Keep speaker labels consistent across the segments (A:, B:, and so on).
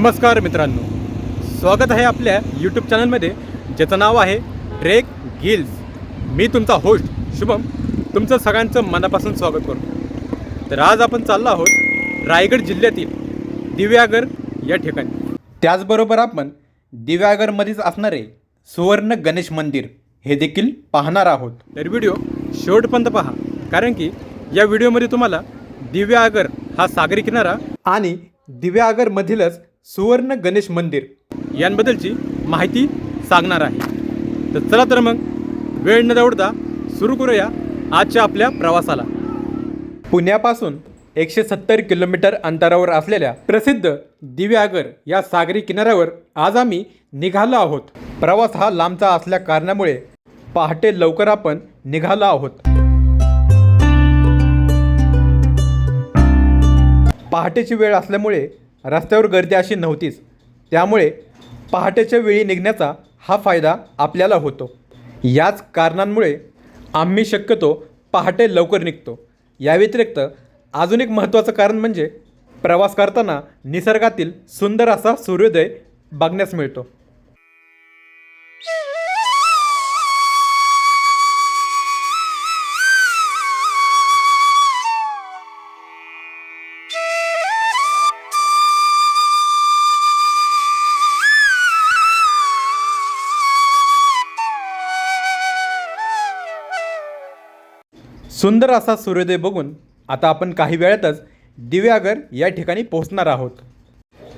A: नमस्कार मित्रांनो. स्वागत आहे आपल्या यूट्यूब चॅनलमध्ये ज्याचं नाव आहे ट्रेक गिल्स मी तुमचा होस्ट शुभम. तुमचं सगळ्यांचं मनापासून स्वागत करतो. तर आज आपण चाललो आहोत रायगड जिल्ह्यातील दिव्यागर या ठिकाणी. त्याचबरोबर आपण दिव्यागरमध्येच असणारे सुवर्ण गणेश मंदिर हे देखील पाहणार आहोत. तर व्हिडिओ शेवटपर्यंत पहा. कारण की या व्हिडिओमध्ये तुम्हाला दिव्यागर हा सागरी किनारा आणि दिव्यागरमधीलच सुवर्ण गणेश मंदिर यांबद्दलची माहिती सांगणार आहे. तर चला तर मग वेळ न दौडता सुरू करूया आजच्या आपल्या प्रवासाला. पुण्यापासून एकशे सत्तर किलोमीटर अंतरावर असलेल्या प्रसिद्ध दिव्यागर या सागरी किनाऱ्यावर आज आम्ही निघालो आहोत. प्रवास हा लांबचा असल्या कारणामुळे पहाटे लवकर आपण निघालो आहोत. पहाटेची वेळ असल्यामुळे रस्त्यावर गर्दी अशी नव्हतीच. त्यामुळे पहाटेच्या वेळी निघण्याचा हा फायदा आपल्याला होतो. याच कारणांमुळे आम्ही शक्यतो पहाटे लवकर निघतो. या व्यतिरिक्त अजून एक महत्त्वाचं कारण म्हणजे प्रवास करताना निसर्गातील सुंदर असा सूर्योदय बघण्यास मिळतो. सुंदर असा सूर्योदय बघून आता आपण काही वेळातच दिव्यागर या ठिकाणी पोहोचणार आहोत.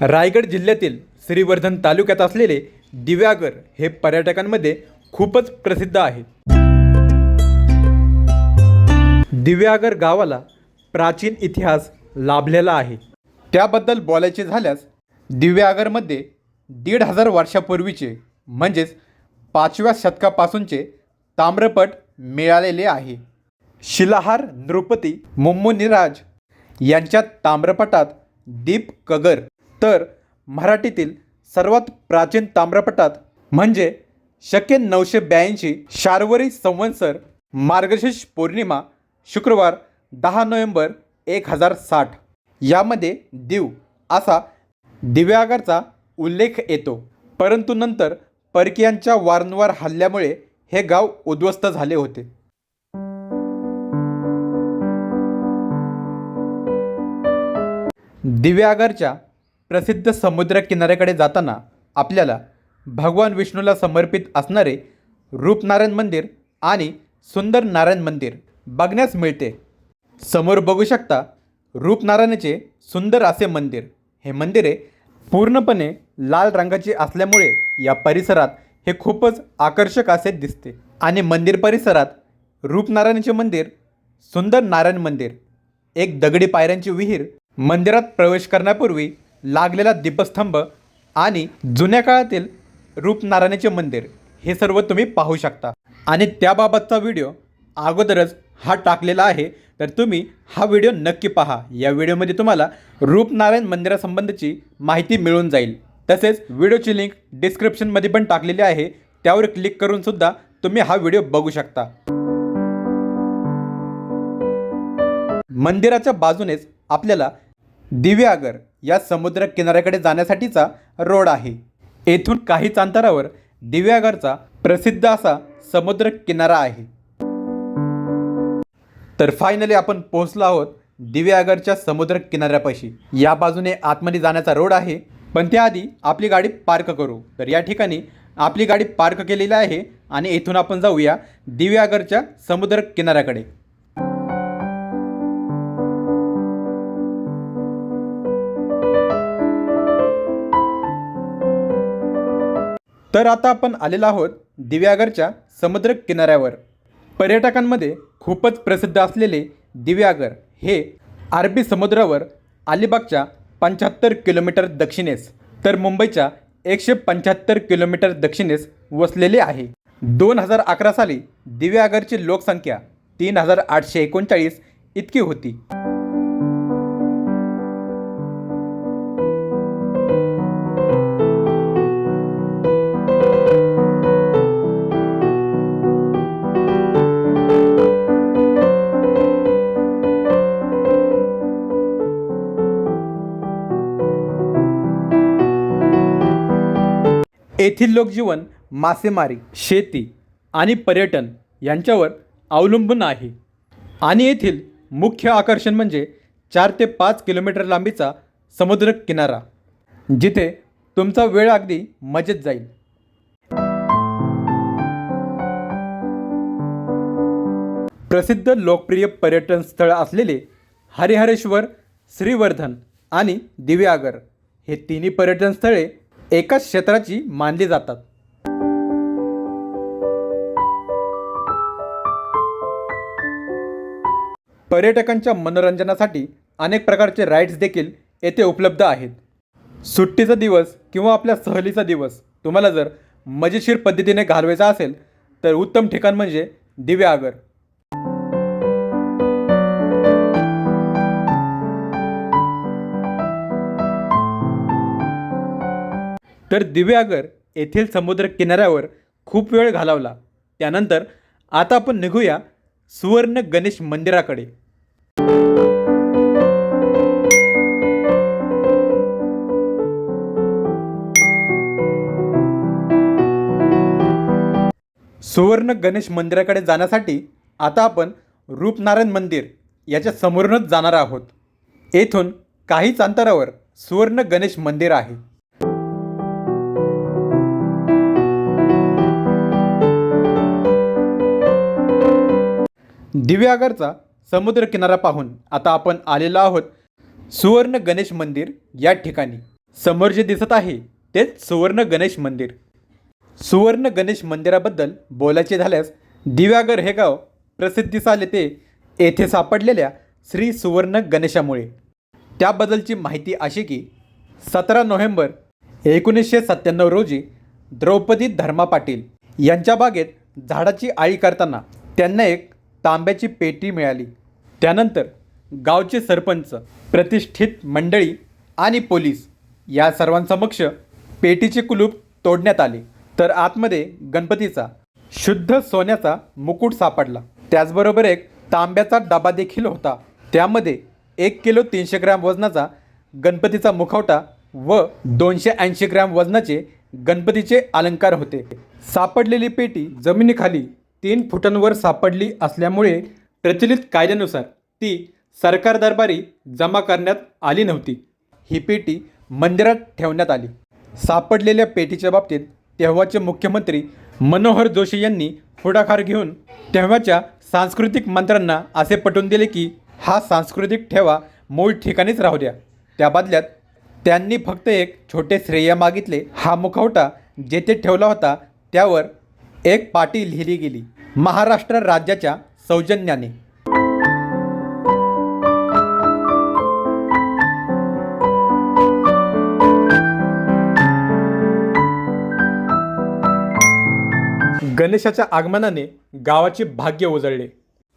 A: रायगड जिल्ह्यातील श्रीवर्धन तालुक्यात असलेले दिव्यागर हे पर्यटकांमध्ये खूपच प्रसिद्ध आहे. दिव्यागर गावाला प्राचीन इतिहास लाभलेला आहे. त्याबद्दल बोलायचे झाल्यास दिव्यागरमध्ये दीड हजार वर्षापूर्वीचे म्हणजेच पाचव्या शतकापासूनचे ताम्रपट मिळालेले आहे. शिलाहार नृपती मुम्मुनिराज यांच्या ताम्रपटात दीप कगर. तर मराठीतील सर्वात प्राचीन ताम्रपटात म्हणजे शके नऊशे ब्याऐंशी शार्वरी संवत्सर मार्गशीर्ष पौर्णिमा शुक्रवार दहा नोव्हेंबर एक हजार साठ. यामध्ये दीव असा दिव्यागरचा उल्लेख येतो. परंतु नंतर परकीयांच्या वारंवार हल्ल्यामुळे हे गाव उद्ध्वस्त झाले होते. दिव्यागरच्या प्रसिद्ध समुद्र किनाऱ्याकडे जाताना आपल्याला भगवान विष्णूला समर्पित असणारे रूपनारायण मंदिर आणि सुंदर नारायण मंदिर बघण्यास मिळते. समोर बघू शकता रूपनारायणाचे सुंदर असे मंदिर. हे मंदिरे पूर्णपणे लाल रंगाची असल्यामुळे या परिसरात हे खूपच आकर्षक असे दिसते. आणि मंदिर परिसरात रूपनारायणाचे मंदिर सुंदर नारायण मंदिर एक दगडी पायऱ्यांची विहीर मंदिरात प्रवेश करण्यापूर्वी लागलेला दीपस्तंभ आणि जुन्या काळातील रूपनारायणाचे मंदिर हे सर्व तुम्ही पाहू शकता. आणि त्याबाबतचा व्हिडिओ अगोदरच हा टाकलेला आहे. तर तुम्ही हा व्हिडिओ नक्की पहा. या व्हिडिओमध्ये तुम्हाला रूपनारायण मंदिरासंबंधीची माहिती मिळून जाईल. तसेच व्हिडिओची लिंक डिस्क्रिप्शनमध्ये पण टाकलेली आहे. त्यावर क्लिक करून सुद्धा तुम्ही हा व्हिडिओ बघू शकता. मंदिराच्या बाजूनेच आपल्याला दिव्यागर या समुद्र किनाऱ्याकडे जाण्यासाठीचा रोड आहे. येथून काहीच अंतरावर दिव्यागरचा प्रसिद्ध असा समुद्र किनारा आहे. तर फायनली आपण पोहोचलो आहोत दिव्यागरच्या समुद्र किनाऱ्यापाशी. या बाजूने आतमध्ये जाण्याचा रोड आहे. पण त्याआधी आपली गाडी पार्क करू. तर या ठिकाणी आपली गाडी पार्क केलेली आहे आणि येथून आपण जाऊया दिव्यागरच्या समुद्र किनाऱ्याकडे. तर आता आपण आलेलो आहोत दिव्यागरच्या समुद्र किनाऱ्यावर पर्यटकांमध्ये खूपच प्रसिद्ध असलेले दिव्यागर हे अरबी समुद्रावर अलिबागच्या पंच्याहत्तर किलोमीटर दक्षिणेस तर मुंबईच्या एकशे पंच्याहत्तर किलोमीटर दक्षिणेस वसलेले आहे. दोन हजार अकरा साली दिव्यागरची लोकसंख्या तीन हजार आठशे एकोणचाळीस इतकी होती. येथील लोकजीवन मासेमारी शेती आणि पर्यटन यांच्यावर अवलंबून आहे. आणि येथील मुख्य आकर्षण म्हणजे चार ते पाच किलोमीटर लांबीचा समुद्र किनारा जिथे तुमचा वेळ अगदी मजेत जाईल. प्रसिद्ध लोकप्रिय पर्यटन स्थळ असलेले हरिहरेश्वर श्रीवर्धन आणि दिव्यागर हे तिन्ही पर्यटन स्थळे एकाच क्षेत्राची मानली जातात. पर्यटकांच्या मनोरंजनासाठी अनेक प्रकारचे राईड्स देखील येथे उपलब्ध आहेत. सुट्टीचा दिवस किंवा आपल्या सहलीचा दिवस तुम्हाला जर मजेशीर पद्धतीने घालवायचा असेल तर उत्तम ठिकाण म्हणजे दिव्यागर तर दिव्यागर येथील समुद्र किनाऱ्यावर खूप वेळ घालवला. त्यानंतर आता आपण निघूया सुवर्ण गणेश मंदिराकडे. सुवर्ण गणेश मंदिराकडे जाण्यासाठी आता आपण रूपनारायण मंदिर याच्या समोरूनच जाणार आहोत. येथून काहीच अंतरावर सुवर्ण गणेश मंदिर आहे. दिव्यागरचा समुद्र किनारा पाहून आता आपण आलेलो आहोत सुवर्ण गणेश मंदिर या ठिकाणी. समोर जे दिसत आहे तेच सुवर्ण गणेश मंदिर. सुवर्ण गणेश मंदिराबद्दल बोलायचे झाल्यास दिव्यागर हे गाव प्रसिद्धीस आले ते येथे सापडलेल्या श्री सुवर्ण गणेशामुळे. त्याबद्दलची माहिती अशी की सतरा नोव्हेंबर एकोणीसशे सत्त्याण्णव रोजी द्रौपदी धर्मा पाटील यांच्या बागेत झाडाची आळी करताना त्यांना एक तांब्याची पेटी मिळाली. त्यानंतर गावचे सरपंच प्रतिष्ठित मंडळी आणि पोलीस या सर्वांसमक्ष पेटीचे कुलूप तोडण्यात आले. तर आतमध्ये गणपतीचा शुद्ध सोन्याचा मुकुट सापडला. त्याचबरोबर एक तांब्याचा डबा देखील होता. त्यामध्ये एक किलो तीनशे ग्रॅम वजनाचा गणपतीचा मुखवटा व दोनशे ऐंशी ग्रॅम वजनाचे गणपतीचे अलंकार होते. सापडलेली पेटी जमिनीखाली तीन फुटांवर सापडली असल्यामुळे प्रचलित कायद्यानुसार ती सरकार दरबारी जमा करण्यात आली नव्हती. ही पेटी मंदिरात ठेवण्यात आली. सापडलेल्या पेटीच्या बाबतीत तेव्हाचे मुख्यमंत्री मनोहर जोशी यांनी पुढाकार घेऊन तेव्हाच्या सांस्कृतिक मंत्र्यांना असे पटवून दिले की हा सांस्कृतिक ठेवा मूळ ठिकाणीच राहू द्या. त्या बदल्यात त्यांनी फक्त एक छोटे श्रेय मागितले. हा मुखवटा जेथे ठेवला होता त्यावर एक पाटी लिहिली गेली. महाराष्ट्र राज्याच्या सौजन्याने. गणेशाच्या आगमनाने गावाचे भाग्य उजळले.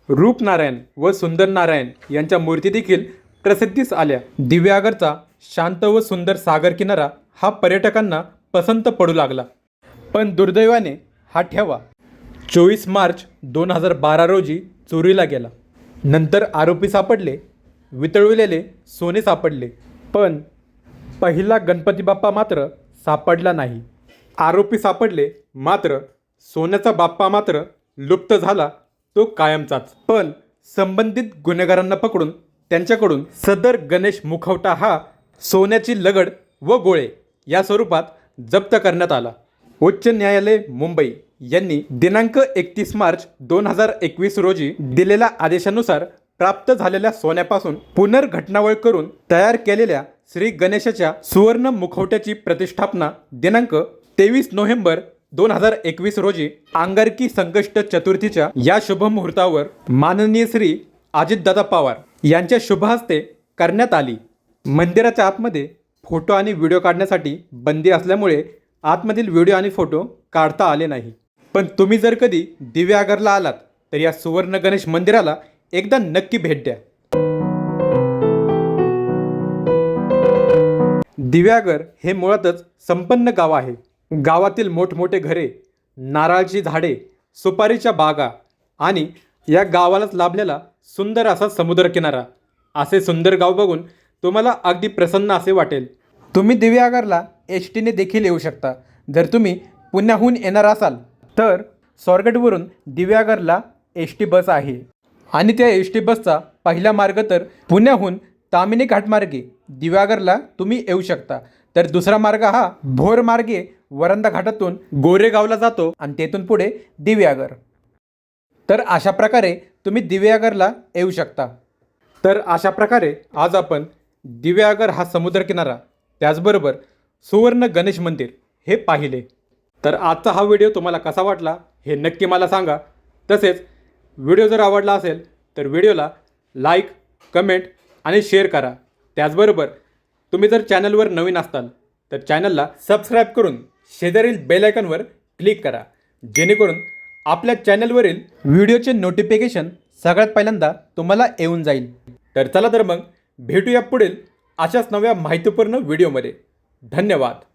A: रूपनारायण व सुंदर नारायण यांच्या मूर्ती देखील प्रसिद्धीस आल्या. दिव्यागरचा शांत व सुंदर सागर किनारा हा पर्यटकांना पसंत पडू लागला. पण दुर्दैवाने हा ठेवा. चोवीस मार्च दोन हजार बारा रोजी चोरीला गेला. नंतर आरोपी सापडले वितळविलेले सोने सापडले. पण पहिला गणपती बाप्पा मात्र सापडला नाही. आरोपी सापडले मात्र सोन्याचा बाप्पा मात्र लुप्त झाला तो कायमचाच. पण संबंधित गुन्हेगारांना पकडून त्यांच्याकडून सदर गणेश मुखवटा हा सोन्याची लगड व गोळे या स्वरूपात जप्त करण्यात आला. उच्च न्यायालय मुंबई यांनी दिनांक एकतीस मार्च दोन हजार एकवीस रोजी दिलेल्या आदेशानुसार प्राप्त झालेल्या सोन्यापासून पुनर्घटनावळ करून तयार केलेल्या श्री गणेशाच्या सुवर्ण मुखवट्याची प्रतिष्ठापना दिनांक तेवीस नोव्हेंबर दोन हजार एकवीस रोजी आंगारकी संकष्ट चतुर्थीच्या या शुभ मुहूर्तावर माननीय श्री अजितदादा पवार यांच्या शुभ हस्ते करण्यात आली. मंदिराच्या आतमध्ये फोटो आणि व्हिडिओ काढण्यासाठी बंदी असल्यामुळे आतमधील व्हिडिओ आणि फोटो काढता आले नाही. पण तुम्ही जर कधी दिव्यागरला आलात तर या सुवर्ण गणेश मंदिराला एकदा नक्की भेट द्या. दिव्यागर हे मुळातच संपन्न गाव आहे. गावातील मोठमोठे घरे नारळाची झाडे सुपारीच्या बागा आणि या गावालाच लाभलेला सुंदर असा समुद्रकिनारा. असे सुंदर गाव बघून तुम्हाला अगदी प्रसन्न असे वाटेल. तुम्ही दिव्यागरला एस टीने देखील येऊ शकता. जर तुम्ही पुण्याहून येणार असाल तर स्वारगेटवरून दिव्यागरला एस टी बस आहे. आणि त्या एस टी बसचा पहिला मार्ग तर पुण्याहून तामिनी घाटमार्गे दिव्यागरला तुम्ही येऊ शकता. तर दुसरा मार्ग हा भोर मार्गे वरंदा घाटातून गोरेगावला जातो आणि तेथून पुढे दिव्यागर. तर अशा प्रकारे तुम्ही दिव्यागरला येऊ शकता. तर अशा प्रकारे आज आपण दिव्यागर हा समुद्रकिनारा त्याचबरोबर सुवर्ण गणेश मंदिर हे पाहिले. तर आजचा हा व्हिडिओ तुम्हाला कसा वाटला हे नक्की मला सांगा. तसेच व्हिडिओ जर आवडला असेल तर व्हिडिओला लाईक कमेंट आणि शेअर करा. त्याचबरोबर तुम्ही जर चॅनलवर नवीन असाल तर चॅनलला सबस्क्राईब करून शेजारील बेलायकनवर क्लिक करा. जेणेकरून आपल्या चॅनलवरील व्हिडिओचे नोटिफिकेशन सगळ्यात पहिल्यांदा तुम्हाला येऊन जाईल. तर चला तर मग भेटूया पुढील अशाच नव्या माहितीपूर्ण व्हिडिओमध्ये. धन्यवाद.